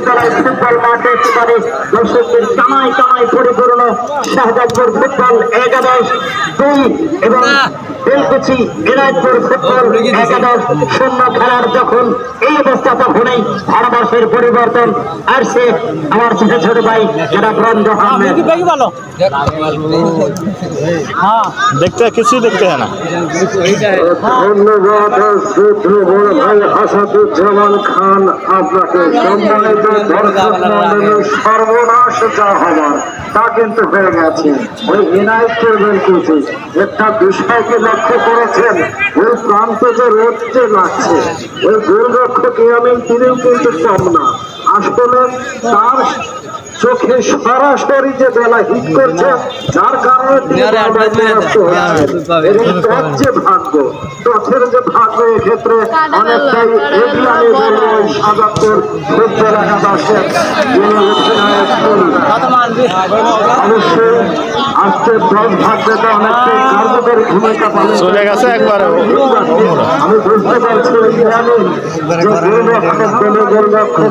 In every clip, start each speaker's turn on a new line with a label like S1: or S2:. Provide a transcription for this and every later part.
S1: বিশ্ববিদ্যালয় ফুটবল মাঠে একেবারে দর্শকদের কামাই কামাই পরিপূর্ণ শাহজাদপুর ফুটবল একাদশ দুই এবং বেলকুচি দিনাজপুর ফুটবল একাদশ শূন্য খেলার যখন এই অবস্থা তখনই ভারতবর্ষের পরিবর্তন আসছে আমার ছোট ছোট ভাই যারা ব্রঞ্জ আহমেদ
S2: দেখতে কিছুই দেখতে হয় না।
S1: ধন্যবাদ ভাই খান। আপনাকে সম্মানিত দর্শক মন্ডলীর সর্বনাশ যা হবার। তা কিন্তু হয়ে গেছে। ওই ইনায়ত করবেন কিছু একটা বিষয়কে লক্ষ্য করেছেন। ওই প্রান্ত যে রোদতে লাগছে, ওই গোলরক্ষক ইয়ামিন তিনিও কিন্তু কম না। আসলে তার চোখে সরাসরি যে বেলা হিট করছে যার কারণে। এবং তার যে ভাগ্য টথের যে ভাগ্য এক্ষেত্রে অনেকটাই। অবশ্যই আজকে ভাগ্যটা কার্যকরী ভূমিকা পালন
S2: চলে গেছে একবারে
S1: আমি বুঝতে পারছি যে গোলরক্ষক গোলরক্ষক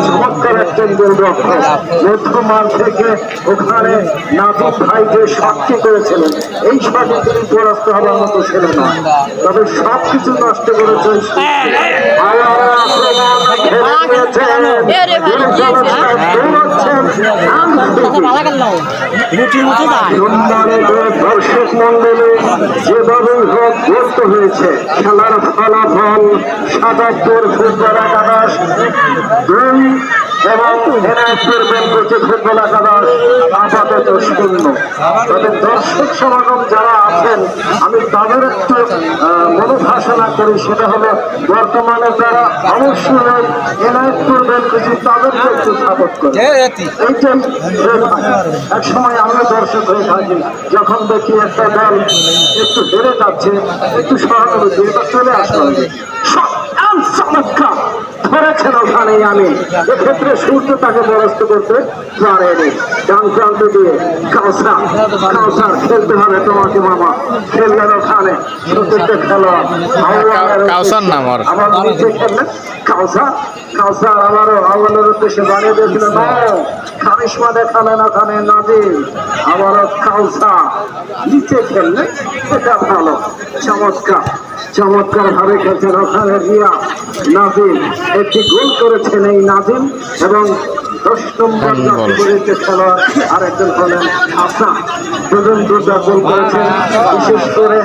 S1: চমৎকার একজন গোলরক্ষক মধ্যমাঠ থেকে ওখানে নাবিক ভাই যে শটটি করেছিলেন, এই শটে তিনি পরাস্ত হওয়ার মতো ছিল না তবে সব কিছু নষ্ট করেছে ওই শটটি। আবার আক্রমণ ঘেরে নিয়েছেন। পরিচালকরা দৌড়াচ্ছেন। দর্শক মন্ডলী যেভাবে হোক ব্যস্ত হয়েছে খেলার ফলাফল সাতাত্তর ফুটবল একাদশ দুই এবং দিনাজপুর বেলকুচি ফুটবল একাদশ আপাতত শূন্য। তবে দর্শক সমাগম যারা আছেন আমি তাদের একটু মনোভাসনা করি। সেটা হলো বর্তমানে তারা অবশ্যই দিনাজপুর বেলকুচি তাদেরকে একটু সাপোর্ট করে। এইটাই এক সময় আমরা দর্শক হয়ে থাকি যখন দেখি একটা দল একটু হেরে যাচ্ছে একটু সহানুভূতি এটা চলে আসতে হবে। সব চমৎকার ধরেছেন ওখানে আমি। এক্ষেত্রে সূর্য তাকে বরস্ত করতে পারেনি। ডান প্রান্ত দিয়ে কাউসা কাউসার খেলতে হবে তোমাকে মামা খেললেন ওখানে। সত্যিটা খেলা
S2: কাউসার নাম ওর।
S1: আবার নিচে খেললেন। কাউসা কাউসার আবারও আওয়ালের উদ্দেশ্যে বানিয়ে দিয়েছিল। না কারিশমা দেখালেন ওখানে নাজিম। আবারও কাউসা নিচে খেললেন। এটা ভালো। চমৎকার। চমৎকার ভাবে খেলছেন ওখানে রিয়া নাজিম। একটি গোল করেছেন এই নাজিম এবং দশ নম্বর জাতীয় খেলোয়াড় আরেকজন হলেন আফনা দুজন দুটা গোল করেছেন বিশেষ করে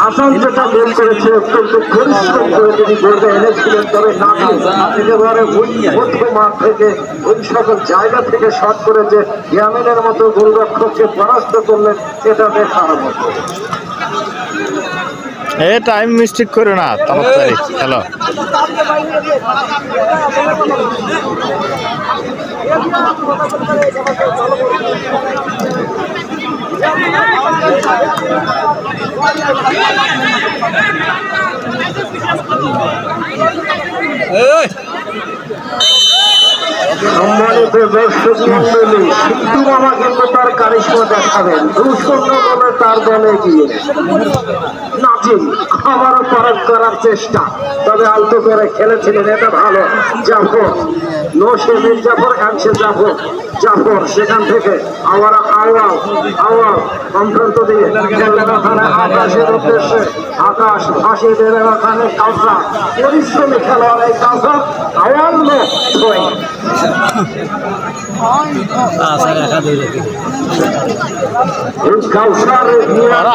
S1: হাসান যেটা গোল করেছে অত্যন্ত পরিশ্রম করে তিনি গোলটা এনেছিলেন তবে নাজিম একেবারে ওই মধ্য মাঠ থেকে ওই সকল জায়গা থেকে শট করে যে ইয়ামিনের মতো গোলরক্ষককে পরাস্ত করলেন এটা দেখার মতো।
S2: এ টাইম মিস্টেক করো না তাড়াতাড়ি হ্যালো
S1: সম্মানিত দর্শক মন্ডলী সিদ্ধু মামা কিন্তু তার কারিশমা দেখাবেন বলে তার দলে গিয়ে। নাজিম আবারও পরাগ করার চেষ্টা। তবে আলতো করে খেলেছিলেন এটা ভালো। জাফর নসে মির জাফর কাছে জাফর। জাফর সেখান থেকে আবার আওয়াল আওয়াল কমপ্রান্ত দিয়ে আকাশের উদ্দেশ্যে আকাশ ফাঁসি দেবেন ওখানে কাউসা পরিশ্রমী খেলোয়াড় এই কাউসা আওয়াল। কাউসার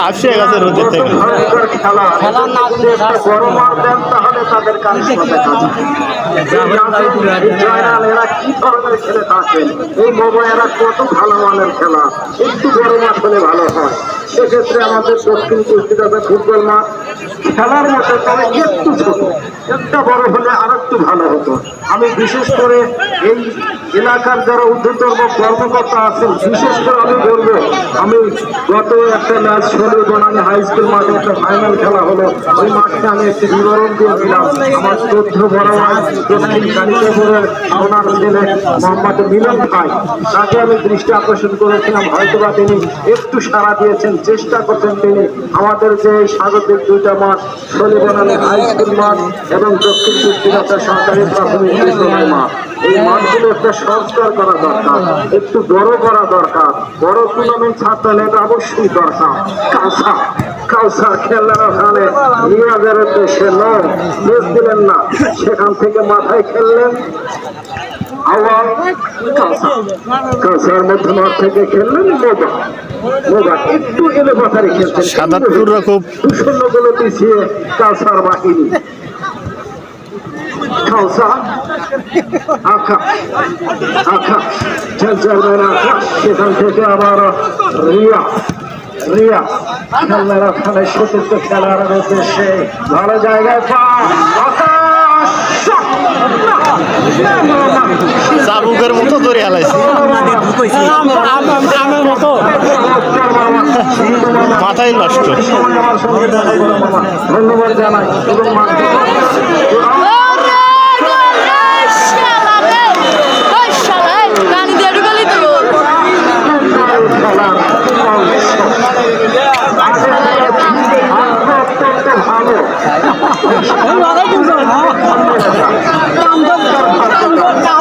S2: আসছে গেছে রোদের থেকে।
S1: ভয়ঙ্কর খেলা খেলা না দিলে দেন তাহলে তাদের কাছে এরা কি ধরনের খেলে থাকেন এই মোবাইল এরা কত ভালো মানের খেলা? একটু গরম আসলে ভালো হয়। সেক্ষেত্রে আমাদের দক্ষিণ কুস্তিটাতে ফুটবল মাঠ খেলার মতো তবে একটু ছোট, একটা বড় হলে আর একটু ভালো হতো। আমি বিশেষ করে এই এলাকার যারা উদ্যোতন কর্মকর্তা আছেন, বিশেষ করে আমি বলব, আমি গত একটা ম্যাচ ষোলো বনানী হাই স্কুল মাঠে একটা ফাইনাল খেলা হলো, ওই মাঠে আমি একটি বিবরণ দিয়েছিলাম। আমার চোদ্দ বড় ভাই দক্ষিণ কালিকাপুরের ওনার ছেলে মোহাম্মদ মিলন ভাই, তাকে আমি দৃষ্টি আকর্ষণ করেছিলাম, হয়তোবা তিনি একটু সাড়া দিয়েছেন চেষ্টা করছেন তিনি। আমাদের যে স্বাগতিক দুইটা মাঠ শনিবনালী হাই স্কুল মাঠ এবং দক্ষিণ দৃষ্টিরাতা সরকারি প্রাথমিক বিদ্যালয় মাঠ। এই মাঠগুলো একটা সংস্কার করা দরকার, একটু বড় করা দরকার। বড় টুর্নামেন্ট ছাড়তে এটা অবশ্যই দরকার। কালসা কালসার খেললেন ওখানে। নিয়াজের উদ্দেশ্যে নয় মিস দিলেন না। সেখান থেকে মাথায় খেললেন। আওয়াল কালসার মধ্যে মাঠ থেকে খেললেন মোবা একটু এলে মাথায় খেলছেন
S2: সাদাতপুররা খুব
S1: শূন্যগুলো পিছিয়ে কালসার বাহিনী খালসা আকাশ আকাশ চেয়ারম্যান আকাশ সেখান থেকে আবার রিয়া রিয়া খেলার ওখানে সতীর্থ খেলার উদ্দেশ্যে ভালো জায়গায় পা আকাশ
S2: চাবুকের মতো ধরে হালাইছে মাথায় নষ্ট।
S1: ধন্যবাদ জানাই। এবং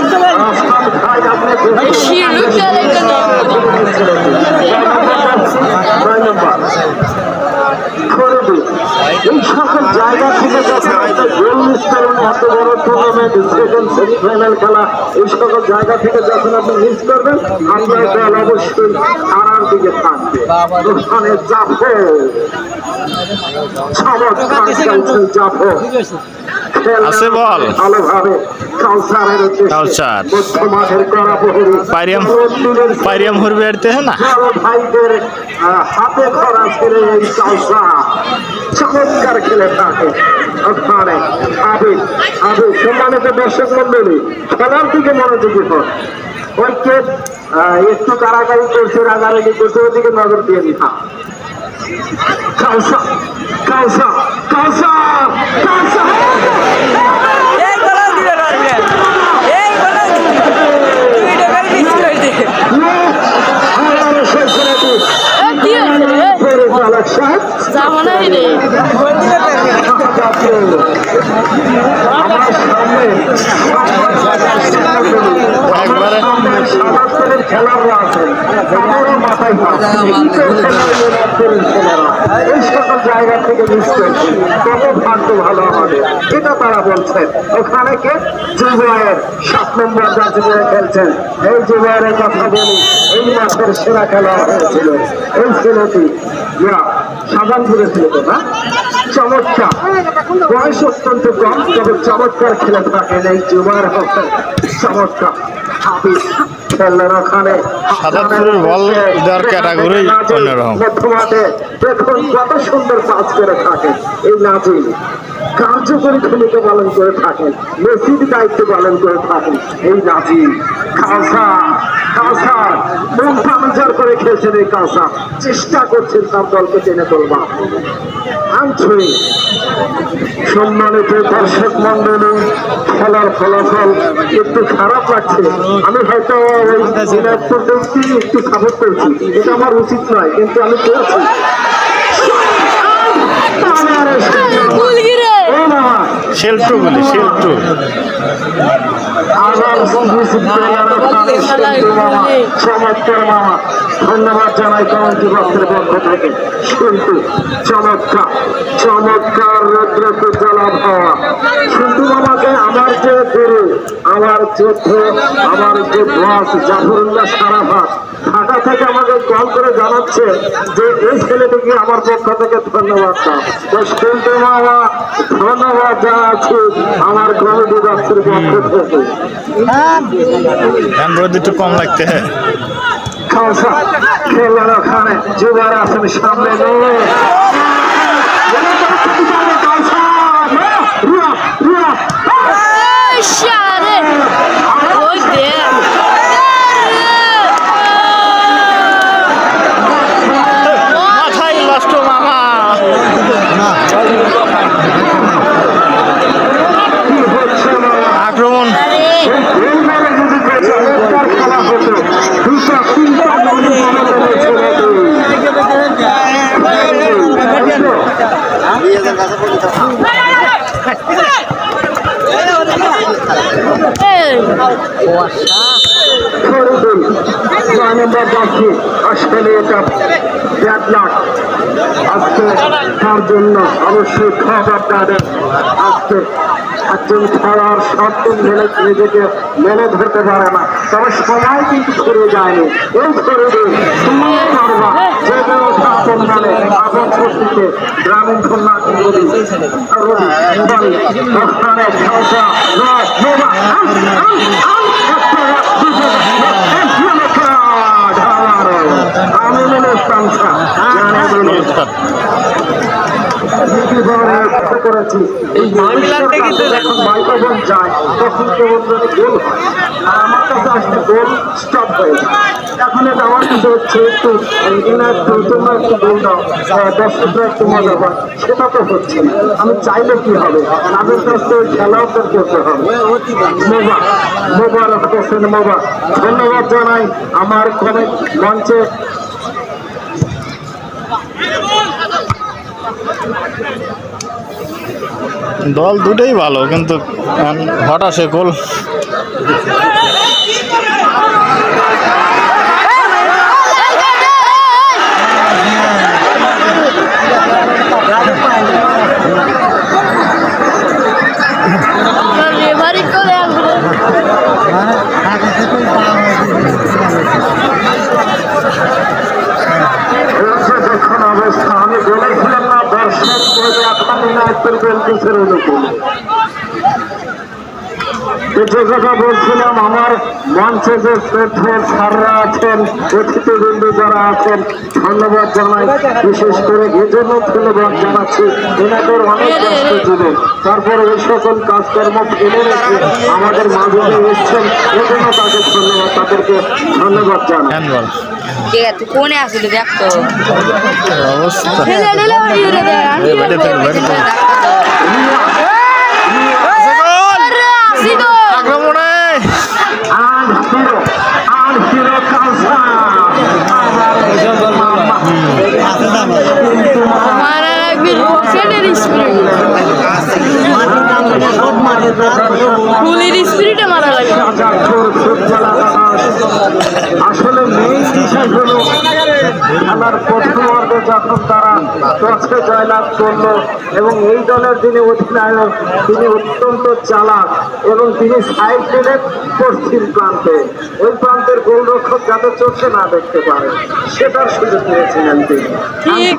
S1: মাধ্যমে এই সকল জায়গা থেকে যখন একটা গোল মিস করেন এত বড় টুর্নামেন্ট সেমিফাইনাল খেলা এই সকল জায়গা থেকে যখন আপনি মিস করবেন আপনার দল অবশ্যই হারার দিকে থাকবে। ওখানে জাফর চমৎকার জাফর
S2: আছে বল। কাউসার। পাইরিয়াম পাইরিয়াম হরবে আড়তে হ্যাঁ না?
S1: ভাইদের হাতে ধরা ছেলে এই কাউসা চমৎকার খেলে থাকে ওখানে আবিদ আবিদ সম্মানিত দর্শক মন্ডলী খেলার দিকে মনোযোগী হন ওইকে একটু কারাকারি করছে রাগারাগি করছে ওদিকে নজর দিয়ে দিতাম কাউসা কাউসা কাউসা কাউসা।
S3: এই গোলাও দিবে পারবে এই গোলাও দিবে দুই টাকার বেশি হয়েছে
S1: আল্লাহর শেষ করে দিন পরিচালক সাহেব
S3: গোল দিবে পারবে
S1: আমার সামনে
S2: একবারে
S1: সাদাত্তরের খেলাররা আছেন আমারও মাথায় হাত। দ্বিতীয় খেলার ছেলেরা এই সকল জায়গা থেকে করছে কত ভাগ্য ভালো আমাদের এটা তারা বলছেন। ওখানে কে? যুবায়ের সাত নম্বর পরে খেলছেন। এই যুবায়ের কথা বলি এই মাসের সেরা খেলা হয়েছিল। এই ছেলেটি সাজানপুরে ছিল তো না? চমৎকার। বয়স অত্যন্ত কম তবে চমৎকার খেলে থাকেন এই যুবার হোসেন চমৎকার। হাফিজ।
S2: সাদাতপুরের বল দেওয়ার ক্যাটাগরি অন্যরকম।
S1: দেখুন কত সুন্দর কাজ করে থাকেন। এই নাজিম কার্যকরী ভূমিকা পালন করে থাকেন। মেসির দায়িত্ব পালন করে থাকেন। এই নাজিম খালসা মন পাঞ্জার করে খেলছেন এই কালসা চেষ্টা করছেন তার দলকে টেনে তুলবা আনছুই। সম্মানিত দর্শক মন্ডলী খেলার ফলাফল একটু খারাপ লাগছে। আমি হয়তো একটু সাপোর্ট করছি এটা আমার উচিত নয়, কিন্তু আমি করেছি।
S2: শেলটু বলি শেলটু
S1: প্লেয়ার মামা, চমৎকার ধন্যবাদ জানাই থেকে। কিন্তু চমৎকার চমৎকার কিন্তু আমার যে আমার যোদ্ধ আমার যে বস জাফরুল্লাহ সারাফাত ঢাকা থেকে আমাকে কল করে জানাচ্ছে যে এই ছেলেটিকে আমার পক্ষ থেকে ধন্যবাদ দাও। তো শিল্পী মামা ধন্যবাদ জানাচ্ছি আমার কমিটি পক্ষের পক্ষ থেকে।
S2: একটু কম লাগতে হ্যাঁ।
S1: খেলার ওখানে যুবার আছেন সামনে নিয়ে রিয়া, রিয়া, ফরিদুল নয় নম্বর যাচ্ছি আসলে এটা ব্যাট আজকে তার জন্য অবশ্যই খবরদারের আজকে একজন খেলোয়াড় শর্ত মেলে নিজেকে মেলে ধরতে পারে না তবে সময় কিন্তু ঘুরে যায়নি এই মানে আউট আমি মনে করেছি এই যায় আমার স্টপ এখন আমার হচ্ছে একটু একটু দাও সেটা তো হচ্ছে আমি চাইলে কি হবে? তাদের কাছ থেকে খেলাওদের করতে হবে। মোবা মোবারক হোসেন ধন্যবাদ জানাই আমার মঞ্চে।
S2: দল দুটোই ভালো কিন্তু হঠাৎ সে গোল
S4: রেফারি করে আসবে
S1: হচ্ছে দেখুন অবস্থা আমি বলেছিলাম না দর্শক বলে কথা বলছিলাম আমার মঞ্চে যে স্যাররা আছেন অতিথিবৃন্দ যারা আছেন ধন্যবাদ জানাই বিশেষ করে এজন্য ধন্যবাদ জানাচ্ছি এনাদের অনেক কষ্ট জীবন তারপরে এই সকল কাজকর্ম ফেলে রেখে আমাদের মাঝে এসছেন এজন্য তাদের ধন্যবাদ তাদেরকে ধন্যবাদ জানাই
S3: কোনে আসলে দেখতো
S2: অবস্থা
S4: ঠেলে ঠেলে বাড়ি উড়ে দেয়
S2: এই বাইরে থেকে বাইরে থেকে
S4: আসি তো
S2: আক্রমণে
S1: আর হিরো আর হিরো কালসা
S4: মারা রাখবি বক্সের স্পিরিট ফুলের স্পিরিটে মারা লাগবে
S1: আসলে মেইন বিষয় হলো খেলার প্রথম অর্ধে যখন তারা টসে জয়লাভ এবং এই দলের যিনি অধিনায়ক তিনি অত্যন্ত চালাক এবং তিনি সাইড দিলেন পশ্চিম প্রান্তে। ওই প্রান্তের গোলরক্ষক যাতে চোখে না দেখতে পারে সেটার সুযোগ পেয়েছিলেন তিনি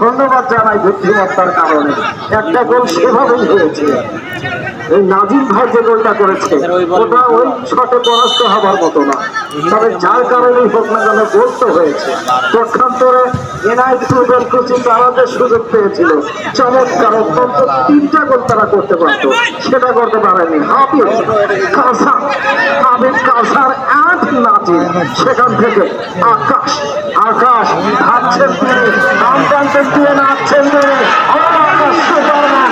S1: ধন্যবাদ জানাই বুদ্ধিমত্তার কারণে। একটা গোল সেভাবেই হয়েছে। এই নাজিম ভাই যে গোলটা করেছে ওটা ওই শটে পরাস্ত হবার মতো না। তবে যার কারণেই হোক না কেন গোল তো হয়েছে। পক্ষান্তরে এনআইট ফুটবল কোচিং তারা যে সুযোগ পেয়েছিল। চমৎকার অত্যন্ত তিনটা গোল তারা করতে পারত। সেটা করতে পারেনি। হাফিজ কাসার হাবিব কাসার আট নাজিম সেখান থেকে আকাশ আকাশ হাঁটছেন তিনি নাম টানছেন দিয়ে নাচছেন তিনি। আকাশ সুপারম্যান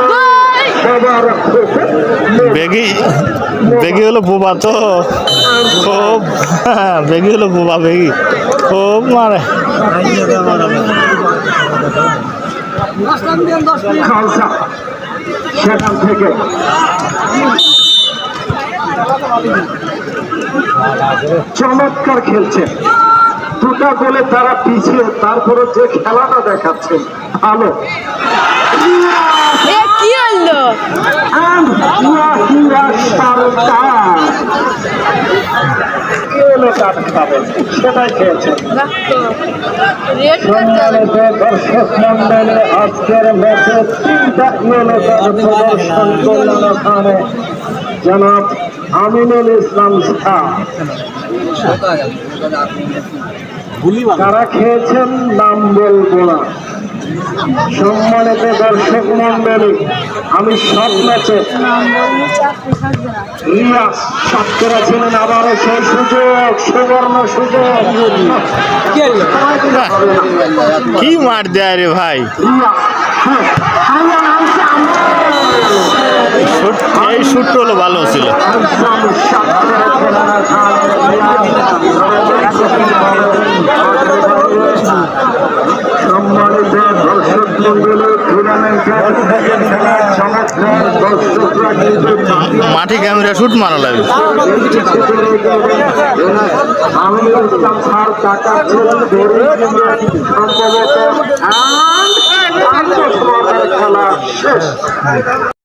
S2: বেগি হলো বোবা তো। খুব বেগি হলো বোবা, বেগি। খুব মারে।
S1: সেখান থেকে চমৎকার খেলছে। দুটা গোলে তারা পিছিয়ে, তারপরে যে খেলাটা দেখাচ্ছে, ভালো
S4: এ কি হলো
S1: And Yahya সরকার কি হলো কাঠ খাবেন সেটাই খেয়েছে
S4: রেড কার্ড
S1: সম্মানিত দর্শক মন্ডলে আজকের ম্যাচে তিনটা ইয়েলো কার্ড প্রদর্শন করলেন ওখানে জনাব আমিনুল ইসলাম শাহ তারা খেয়েছেন নাম বলব না সম্মানিত দর্শক মন্ডলী আমি সব ম্যাচে রিয়া শট করেছিলেন আবারও সেই সুযোগ সুবর্ণ সুযোগ। কি মার দেয় রে ভাই? এই শুটটা হলো ভালো ছিল
S2: সম্মানিত দর্শক মন্ডলী টুর্নামেন্টের চমৎকার দর্শকরা কিন্তু
S1: মাঠে ক্যামেরা শুট মারা লাগে
S2: খেলা